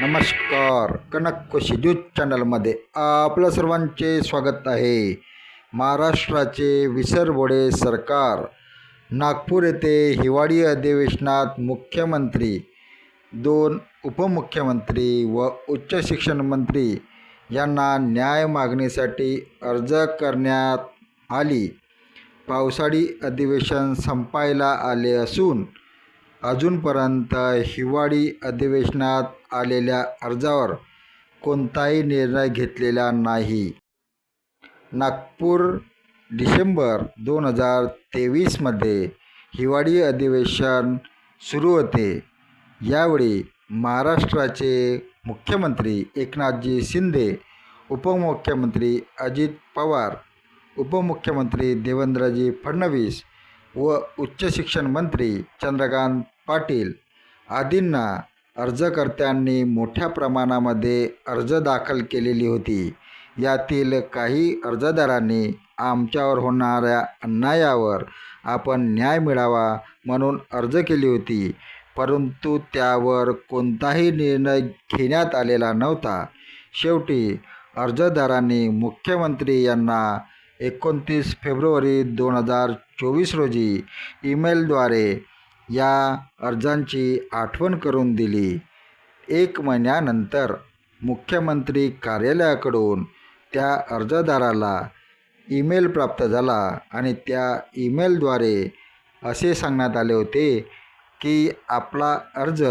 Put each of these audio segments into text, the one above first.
नमस्कार. कनक कोशी न्यूज चॅनलमध्ये आपलं सर्वांचे स्वागत आहे. महाराष्ट्राचे विसरबोडे सरकार नागपूर येथे हिवाळी अधिवेशनात मुख्यमंत्री दोन उपमुख्यमंत्री व उच्च शिक्षण मंत्री यांना न्याय मागणीसाठी अर्ज करण्यात आली. पावसाळी अधिवेशन संपायला आले असून अजूनपर्यंत हिवाळी अधिवेशनात आलेल्या अर्जावर कोणताही निर्णय घेतलेला नाही. नागपूर डिसेंबर दोन हजार तेवीसमध्ये हिवाळी अधिवेशन सुरू होते. यावेळी महाराष्ट्राचे मुख्यमंत्री एकनाथजी शिंदे उपमुख्यमंत्री अजित पवार उपमुख्यमंत्री देवेंद्रजी फडणवीस व उच्च शिक्षण मंत्री चंद्रकांत पाटील. आदींना अर्जकर्त्यांनी मोठ्या प्रमाणामध्ये अर्ज दाखल केलेली होती. यातील काही अर्जदारांनी आमच्यावर होणाऱ्या अन्यायावर आपण न्याय मिळावा म्हणून अर्ज केली होती. परंतु त्यावर कोणताही निर्णय घेण्यात आलेला नव्हता. शेवटी अर्जदारांनी मुख्यमंत्री यांना एकोणतीस फेब्रुवारी दोन हजार चोवीस रोजी ईमेलद्वारे या अर्जांची आठवण करून दिली. एक महिन्यानंतर मुख्यमंत्री कार्यालयाकडून त्या अर्जदाराला ईमेल प्राप्त झाला आणि त्या ईमेलद्वारे असे सांगण्यात आले होते की आपला अर्ज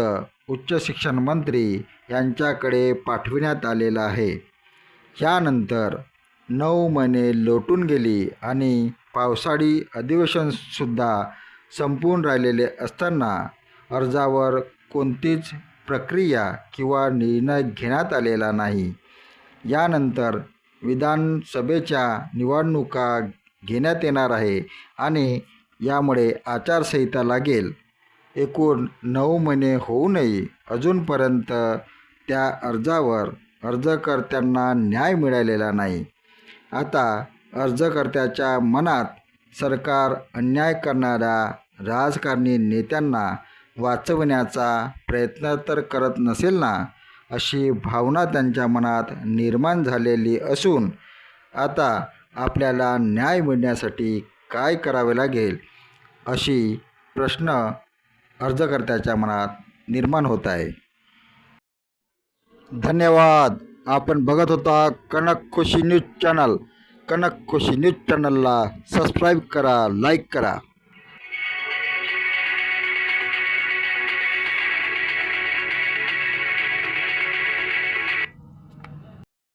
उच्च शिक्षण मंत्री यांच्याकडे पाठविण्यात आलेला आहे. यानंतर नऊ महिने लोटून गेली आणि पावसाळी अधिवेशनसुद्धा संपून राहिलेले असताना अर्जावर कोणतीच प्रक्रिया किंवा निर्णय घेण्यात आलेला नाही. यानंतर विधानसभेच्या निवडणुका घेण्यात येणार आहे आणि यामुळे आचारसंहिता लागेल. एकूण नऊ महिने होऊनही अजूनपर्यंत त्या अर्जावर अर्जकर्त्यांना न्याय मिळालेला नाही. आता अर्जकर्त्याच्या मनात सरकार अन्याय करणाऱ्या राजकारणी नेत्यांना वाचवण्याचा प्रयत्न तर करत नसेल ना अशी भावना त्यांच्या मनात निर्माण झालेली असून आता आपल्याला न्याय मिळण्यासाठी काय करावे लागेल अशी प्रश्न अर्जकर्त्याच्या मनात निर्माण होत आहे. धन्यवाद. आपण बघत होता Kanak Khushi news channel. Kanak Khushi news चॅनलला सबस्क्राईब करा लाईक करा